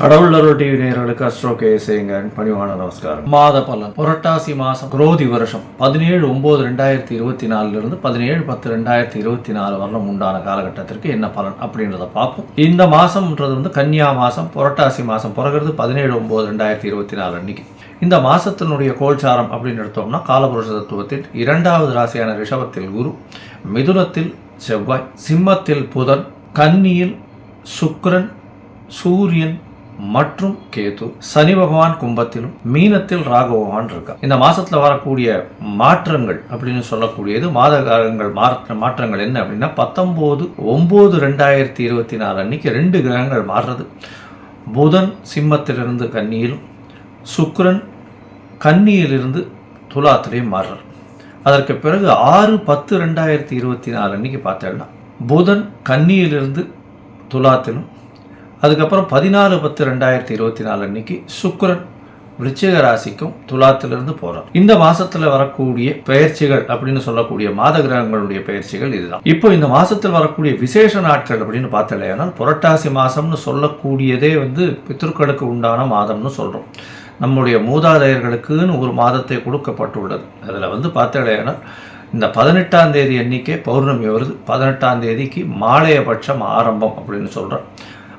கடவுள் அருள் டிவி நேயர்களுக்கு அஸ்ட்ரோ கேசேங்கன் பணிவான நமஸ்காரம். மாத பலன். புரட்டாசி மாசம் குரோதி வருஷம். பதினேழு ஒன்பது ரெண்டாயிரத்தி இருபத்தி நாலுல இருந்து பதினேழு பத்து ரெண்டாயிரத்தி இருபத்தி நாலு வரலாம் உண்டான காலகட்டத்திற்கு என்ன பலன் அப்படின்றத பார்ப்போம். இந்த மாசம்ன்றது வந்து கன்னியா மாசம் புரட்டாசி மாசம் பிறகுறது பதினேழு ஒன்பது ரெண்டாயிரத்தி இருபத்தி நாலு அன்னைக்கு. இந்த மாசத்தினுடைய கோல்சாரம் அப்படின்னு எடுத்தோம்னா காலபுருஷ தத்துவத்தில் இரண்டாவது ராசியான ரிஷபத்தில் குரு மிதுனத்தில் செவ்வாய் சிம்மத்தில் புதன் கன்னியில் சுக்ரன் சூரியன் மற்றும் கேது சனி பகவான் கும்பத்திலும் மீனத்தில் ராகு பகவான் இருக்கா. இந்த மாசத்துல வரக்கூடிய மாற்றங்கள் அப்படின்னு சொல்லக்கூடியது மாத காலங்கள் மாற்ற மாற்றங்கள் என்ன அப்படின்னா பத்தொம்போது ஒன்பது ரெண்டாயிரத்தி இருபத்தி நாலு அன்னைக்கு ரெண்டு கிரகங்கள் மாறுறது. புதன் சிம்மத்திலிருந்து கன்னியிலும் சுக்ரன் கன்னியிலிருந்து துலாத்திலையும் மாறுறார். அதற்கு பிறகு ஆறு பத்து ரெண்டாயிரத்தி இருபத்தி நாலு அன்னைக்கு பார்த்தேன்னா புதன் கன்னியிலிருந்து துலாத்திலும் அதுக்கப்புறம் பதினாலு பத்து ரெண்டாயிரத்தி இருபத்தி நாலு அன்னைக்கு சுக்கரன் விருச்சிக ராசிக்கும் துலாத்திலிருந்து போறார். இந்த மாசத்துல வரக்கூடிய பயிற்சிகள் அப்படின்னு சொல்லக்கூடிய மாத கிரகங்களுடைய பயிற்சிகள் இதுதான். இப்போ இந்த மாசத்தில் வரக்கூடிய விசேஷ நாட்கள் அப்படின்னு பார்த்தலையானால் புரட்டாசி மாசம்னு சொல்லக்கூடியதே வந்து பித்ருக்களுக்கு உண்டான மாதம்னு சொல்றோம். நம்முடைய மூதாதையர்களுக்குன்னு ஒரு மாதத்தை கொடுக்கப்பட்டுள்ளது. அதில் வந்து பார்த்தலையானால் இந்த பதினெட்டாம் தேதி எண்ணிக்கை பௌர்ணமி வருது. பதினெட்டாம் தேதிக்கு மாலையபட்சம் ஆரம்பம் அப்படின்னு சொல்கிறோம்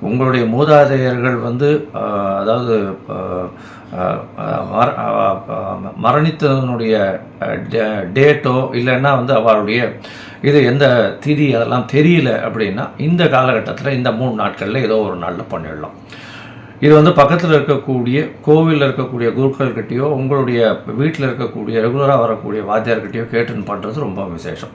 உங்களுடைய மூதாதையர்கள் வந்து அதாவது ஆஹ், மரணித்ததனுடைய டே- டேட்டோ இல்லைன்னா வந்து அவருடைய இது எந்த திதி அதெல்லாம் தெரியல அப்படின்னா இந்த காலகட்டத்தில் இந்த மூணு நாட்களில் ஏதோ ஒரு நாளில் பண்ணிடலாம். இது வந்து பக்கத்தில் இருக்கக்கூடிய கோவிலில் இருக்கக்கூடிய குருக்கள்கிட்டயோ உங்களுடைய வீட்டில் இருக்கக்கூடிய ரெகுலராக வரக்கூடிய வாத்தியார்கிட்டயோ கேட்டுன்னு பண்ணுறது ரொம்ப விசேஷம்.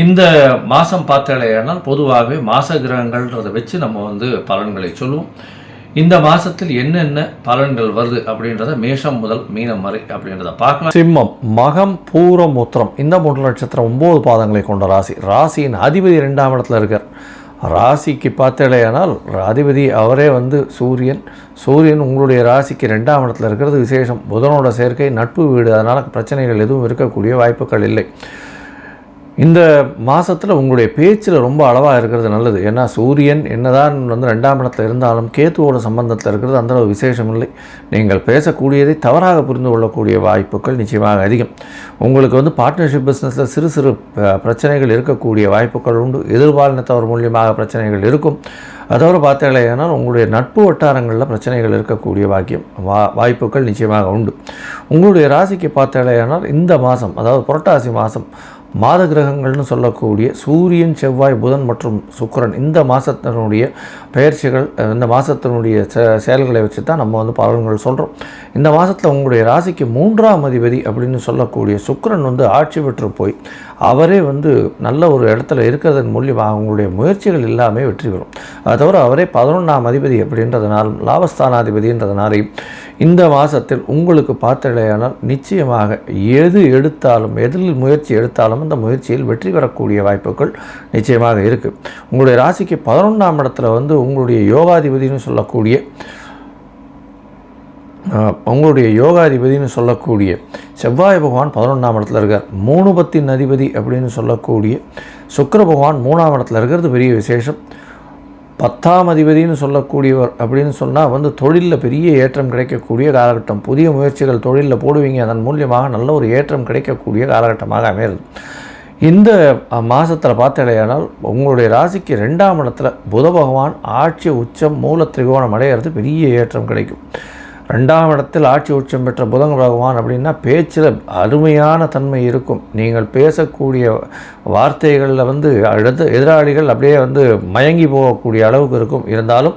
இந்த மாதம் பார்த்தாலேயானால் பொதுவாகவே மாச கிரகங்கள்ன்றதை வச்சு நம்ம வந்து பலன்களை சொல்லுவோம். இந்த மாதத்தில் என்னென்ன பலன்கள் வருது அப்படின்றத மேஷம் முதல் மீனம் வரை அப்படின்றத பார்க்கலாம். சிம்மம் மகம் பூரம் உத்திரம். இந்த மூன்று நட்சத்திரம் ஒம்பது பாதங்களை கொண்ட ராசி. ராசியின் அதிபதி ரெண்டாம் இடத்துல இருக்கார். ராசிக்கு பார்த்தலையானால் அதிபதி அவரே வந்து சூரியன். சூரியன் உங்களுடைய ராசிக்கு ரெண்டாம் இடத்துல இருக்கிறது. விசேஷம் புதனோட சேர்க்கை நட்பு வீடு. அதனால் பிரச்சனைகள் எதுவும் இருக்கக்கூடிய வாய்ப்புகள் இல்லை. இந்த மாதத்தில் உங்களுடைய பேச்சில் ரொம்ப அளவாக இருக்கிறது நல்லது. ஏன்னா சூரியன் என்னதான் வந்து ரெண்டாம் இடத்துல இருந்தாலும் கேத்துவோட சம்பந்தத்தில் இருக்கிறது அந்தளவு விசேஷம் இல்லை. நீங்கள் பேசக்கூடியதை தவறாக புரிந்து கொள்ளக்கூடிய வாய்ப்புகள் நிச்சயமாக அதிகம். உங்களுக்கு வந்து பார்ட்னர்ஷிப் பிஸ்னஸில் சிறு சிறு பிரச்சனைகள் இருக்கக்கூடிய வாய்ப்புகள் உண்டு. எதிர்பாலினத்தவர் மூலியமாக பிரச்சனைகள் இருக்கும். அதோடு பார்த்தீங்களேனால் உங்களுடைய நட்பு வட்டாரங்களில் பிரச்சனைகள் இருக்கக்கூடிய வாக்கியம் வா வாய்ப்புகள் நிச்சயமாக உண்டு. உங்களுடைய ராசிக்கு பார்த்தீங்களேனால் இந்த மாதம் அதாவது புரட்டாசி மாதம் மாத கிரகங்கள்னு சொல்லக்கூடிய சூரியன் செவ்வாய் புதன் மற்றும் சுக்கரன் இந்த மாதத்தினுடைய பயிற்சிகள் இந்த மாதத்தினுடைய செ செயல்களை வச்சு தான் நம்ம வந்து பலன்கள் சொல்கிறோம் இந்த மாதத்தில் உங்களுடைய ராசிக்கு மூன்றாம் அதிபதி அப்படின்னு சொல்லக்கூடிய சுக்கரன் வந்து ஆட்சி பெற்று போய் அவரே வந்து நல்ல ஒரு இடத்துல இருக்கிறதன் மூலியமாக அவங்களுடைய முயற்சிகள் எல்லாமே வெற்றி பெறும். அது தவிர அவரே பதினொன்றாம் அதிபதி அப்படின்றதுனாலும் லாபஸ்தானாதிபதின்றதுனாலையும் இந்த மாதத்தில் உங்களுக்கு பார்த்தடையானால் நிச்சயமாக எது எடுத்தாலும் எதில் முயற்சி எடுத்தாலும் அந்த முயற்சியில் வெற்றி பெறக்கூடிய வாய்ப்புகள் நிச்சயமாக இருக்குது உங்களுடைய ராசிக்கு பதினொன்றாம் இடத்துல வந்து உங்களுடைய யோகாதிபதினு சொல்லக்கூடிய உங்களுடைய யோகாதிபதினு சொல்லக்கூடிய செவ்வாய் பகவான் பதினொன்றாம் இடத்துல இருக்கார். மூணு பத்தின் அதிபதி அப்படின்னு சொல்லக்கூடிய சுக்கர பகவான் மூணாம் இடத்துல இருக்கிறது பெரிய விசேஷம். பத்தாம் அதிபதினு சொல்லக்கூடியவர் அப்படின்னு சொன்னால் வந்து தொழிலில் பெரிய ஏற்றம் கிடைக்கக்கூடிய காலகட்டம். புதிய முயற்சிகள் தொழிலில் போடுவீங்க. அதன் மூலியமாக நல்ல ஒரு ஏற்றம் கிடைக்கக்கூடிய காலகட்டமாக அமையிறது இந்த மாதத்தில் பார்த்தடையானால் உங்களுடைய ராசிக்கு ரெண்டாம் இடத்துல புத பகவான் ஆட்சி உச்சம் மூல திரிகோணம் அடையிறது பெரிய ஏற்றம் கிடைக்கும். ரெண்டாம் இடத்தில் ஆட்சி உச்சம் பெற்ற புதன் பகவான் அப்படின்னா பேச்சில் அருமையான தன்மை இருக்கும். நீங்கள் பேசக்கூடிய வார்த்தைகளில் வந்து அடுத்த எதிராளிகள் அப்படியே வந்து மயங்கி போகக்கூடிய அளவுக்கு இருக்கும். இருந்தாலும்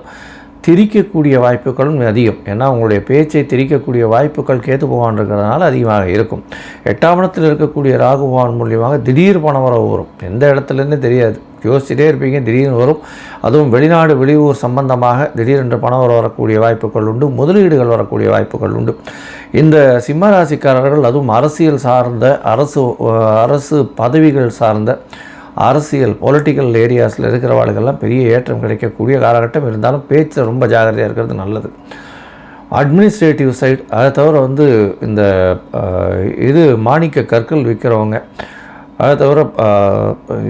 திரிக்கக்கூடிய வாய்ப்புகளும் அதிகம். ஏன்னா உங்களுடைய பேச்சை திரிக்கக்கூடிய வாய்ப்புகள் கேத்து பகவான் இருக்கிறதுனால அதிகமாக இருக்கும். எட்டாம் இடத்தில் இருக்கக்கூடிய ராகு பகவான் மூலியமாக திடீர் பணவரவு வரும். எந்த இடத்துலேருந்தே தெரியாது. யோசிச்சுட்டே இருப்பீங்க திடீர்னு வரும். அதுவும் வெளிநாடு வெளியூர் சம்பந்தமாக திடீரென்று பணம் வர வரக்கூடிய வாய்ப்புகள் உண்டு. முதலீடுகள் வரக்கூடிய வாய்ப்புகள் உண்டு. இந்த சிம்ம ராசிக்காரர்கள் அதுவும் அரசியல் சார்ந்த அரசு அரசு பதவிகள் சார்ந்த அரசியல் பொலிட்டிக்கல் ஏரியாஸில் இருக்கிறவாளுக்கெல்லாம் பெரிய ஏற்றம் கிடைக்கக்கூடிய காலகட்டம் இருந்தாலும் பேச்சில் ரொம்ப ஜாகிரதையாக இருக்கிறது நல்லது. அட்மினிஸ்ட்ரேட்டிவ் சைட் அதை தவிர வந்து இந்த இது மாணிக்க கற்கள் விற்கிறவங்க அதை தவிர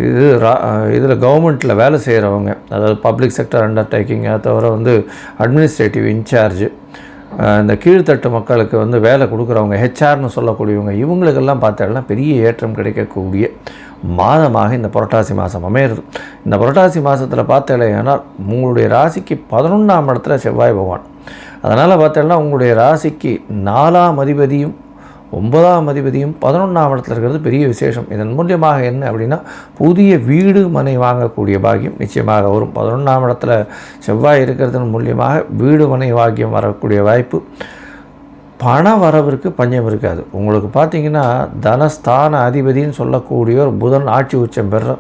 இது இதில் கவர்மெண்ட்டில் வேலை செய்கிறவங்க அதாவது பப்ளிக் செக்டர் அண்டர்டேக்கிங் அதை தவிர வந்து அட்மினிஸ்ட்ரேட்டிவ் இன்சார்ஜ் இந்த கீழ்த்தட்டு மக்களுக்கு வந்து வேலை கொடுக்குறவங்க ஹெச்ஆர்னு சொல்லக்கூடியவங்க இவங்களுக்கெல்லாம் பார்த்தோம்னா பெரிய ஏற்றம் கிடைக்கக்கூடிய மாதமாக இந்த புரட்டாசி மாதம் அமையிறது. இந்த புரட்டாசி மாதத்தில் பார்த்தேனால் உங்களுடைய ராசிக்கு பதினொன்றாம் இடத்துல செவ்வாய் பகவான். அதனால் பார்த்தோம்னா உங்களுடைய ராசிக்கு நாலாம் அதிபதியும் ஒன்பதாம் அதிபதியும் பதினொன்றாம் இடத்துல இருக்கிறது பெரிய விசேஷம். இதன் மூலியமாக என்ன அப்படின்னா புதிய வீடு மனை வாங்கக்கூடிய பாக்கியம் நிச்சயமாக வரும். பதினொன்றாம் இடத்துல செவ்வாய் இருக்கிறதன் மூலியமாக வீடு மனை பாக்கியம் வரக்கூடிய வாய்ப்பு. பண வரவிற்கு பஞ்சம் இருக்காது. உங்களுக்கு பார்த்தீங்கன்னா தனஸ்தான அதிபதின்னு சொல்லக்கூடிய ஒரு புதன் ஆட்சி உச்சம் பெற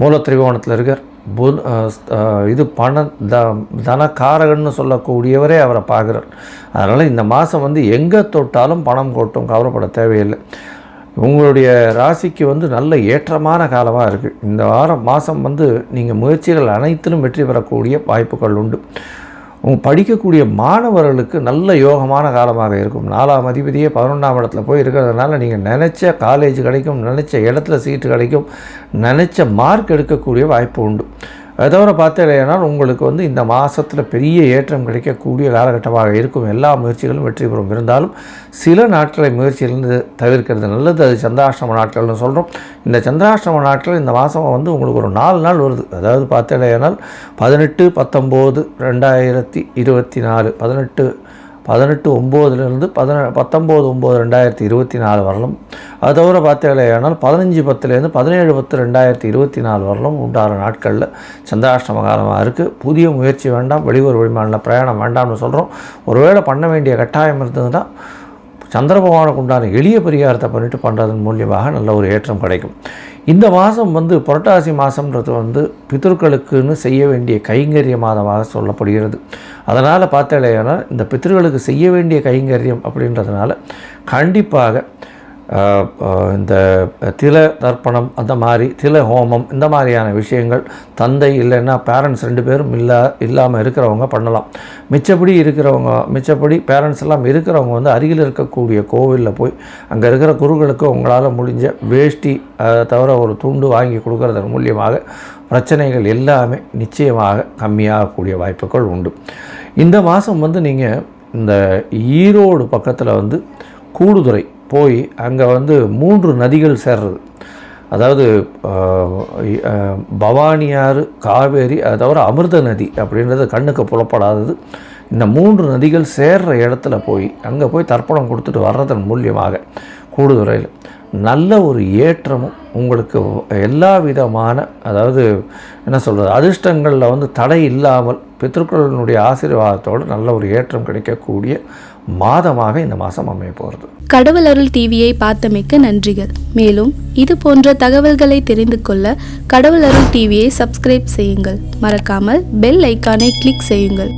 மூல திரிகோணத்தில் இருக்கார். புத இது பண த தனக்காரகன்னு சொல்லக்கூடியவரே அவரை பார்க்குறார். அதனால் இந்த மாதம் வந்து எங்கே தொட்டாலும் பணம் கொட்டும் கவலைப்பட தேவையில்லை. உங்களுடைய ராசிக்கு வந்து நல்ல ஏற்றமான காலமாக இருக்குது இந்த வாரம் மாதம் வந்து நீங்கள் முயற்சிகள் அனைத்திலும் வெற்றி பெறக்கூடிய வாய்ப்புகள் உண்டு. படிக்கக்கூடிய மாணவர்களுக்கு நல்ல யோகமான காலமாக இருக்கும். நாலாம் அதிபதியே பதினொன்றாம் இடத்துல போய் இருக்கிறதுனால நீங்கள் நினச்ச காலேஜ் கிடைக்கும் நினச்ச இடத்துல சீட்டு கிடைக்கும் நினச்ச மார்க் எடுக்கக்கூடிய வாய்ப்பு உண்டு. அதை தவிர பார்த்தீங்கன்னா உங்களுக்கு வந்து இந்த மாதத்தில் பெரிய ஏற்றம் கிடைக்கக்கூடிய காலகட்டமாக இருக்கும். எல்லா முயற்சிகளும் வெற்றி பெறும். இருந்தாலும் சில நாட்களை முயற்சியிலிருந்து தவிர்க்கிறது நல்லது. அது சந்திராஷ்டம நாட்கள்னு சொல்கிறோம் இந்த சந்திராஷ்டம நாட்கள் இந்த மாதம் வந்து உங்களுக்கு ஒரு நாலு நாள் வருது. அதாவது பார்த்தீங்கன்னா பதினெட்டு பத்தொம்போது ரெண்டாயிரத்தி இருபத்தி நாலு பதினெட்டு பதினெட்டு ஒம்போதுலேருந்து பதின பத்தொம்போது ஒம்பது ரெண்டாயிரத்தி இருபத்தி நாலு வரலும். அது தவிர பார்த்தீங்களேனால் பதினஞ்சு பத்துலேருந்து பதினேழு பத்து ரெண்டாயிரத்தி இருபத்தி நாலு வரலும் உண்டான நாட்களில் சந்திராஷ்டம காலமாக இருக்குது புதிய முயற்சி வேண்டாம் வெளியூர் வெளிமாநில பிரயாணம் வேண்டாம்னு சொல்கிறோம் ஒருவேளை பண்ண வேண்டிய கட்டாயம் இருந்ததுன்னா சந்திர பகவானுக்கு உண்டான எளிய பரிகாரத்தை பண்ணிட்டு பண்ணுறதன் மூலியமாக நல்ல ஒரு ஏற்றம் கிடைக்கும். இந்த மாதம் வந்து புரட்டாசி மாதம்ன்றது வந்து பித்தர்களுக்குன்னு செய்ய வேண்டிய கைங்கரிய மாதமாக சொல்லப்படுகிறது. அதனால் பார்த்தாலேனா இந்த பித்தர்களுக்கு செய்ய வேண்டிய கைங்கரியம் அப்படின்றதுனால கண்டிப்பாக இந்த தில தர்ப்பணம் அந்த மாதிரி தில ஹோமம் இந்த மாதிரியான விஷயங்கள் தந்தை இல்லைன்னா பேரண்ட்ஸ் ரெண்டு பேரும் இல்லா இல்லாமல் இருக்கிறவங்க பண்ணலாம். மிச்சப்படி இருக்கிறவங்க மிச்சப்படி பேரண்ட்ஸ் எல்லாம் இருக்கிறவங்க வந்து அருகில் இருக்கக்கூடிய கோவிலில் போய் அங்கே இருக்கிற குருக்களுக்கு உங்களால் முடிஞ்ச வேஷ்டி அதை தவிர ஒரு துண்டு வாங்கி கொடுக்கறதன் மூலியமாக பிரச்சனைகள் எல்லாமே நிச்சயமாக கம்மியாகக்கூடிய வாய்ப்புகள் உண்டு. இந்த மாதம் வந்து நீங்கள் இந்த ஈரோடு பக்கத்தில் வந்து கூடுதுறை போய் அங்கே வந்து மூன்று நதிகள் சேர்றது. அதாவது பவானியாறு காவேரி அது தவிர அமிர்த நதி அப்படின்றது கண்ணுக்கு புலப்படாதது. இந்த மூன்று நதிகள் சேர்ற இடத்துல போய் அங்கே போய் தர்ப்பணம் கொடுத்துட்டு வர்றதன் மூலியமாக கூடுதுறையில் நல்ல ஒரு ஏற்றமும் உங்களுக்கு எல்லா விதமான அதாவது என்ன சொல்கிறது அதிர்ஷ்டங்களில் வந்து தடை இல்லாமல் பித்திருக்களினுடைய ஆசீர்வாதத்தோடு நல்ல ஒரு ஏற்றம் கிடைக்கக்கூடிய மாதமாக இந்த மாதம் அமைய போகிறது. கடவுள் அருள் டிவியை பார்த்தமைக்க நன்றிகள். மேலும் இது போன்ற தகவல்களை தெரிந்து கொள்ள கடவுள் அருள் டிவியை சப்ஸ்கிரைப் செய்யுங்கள். மறக்காமல் பெல் ஐக்கானை கிளிக் செய்யுங்கள்.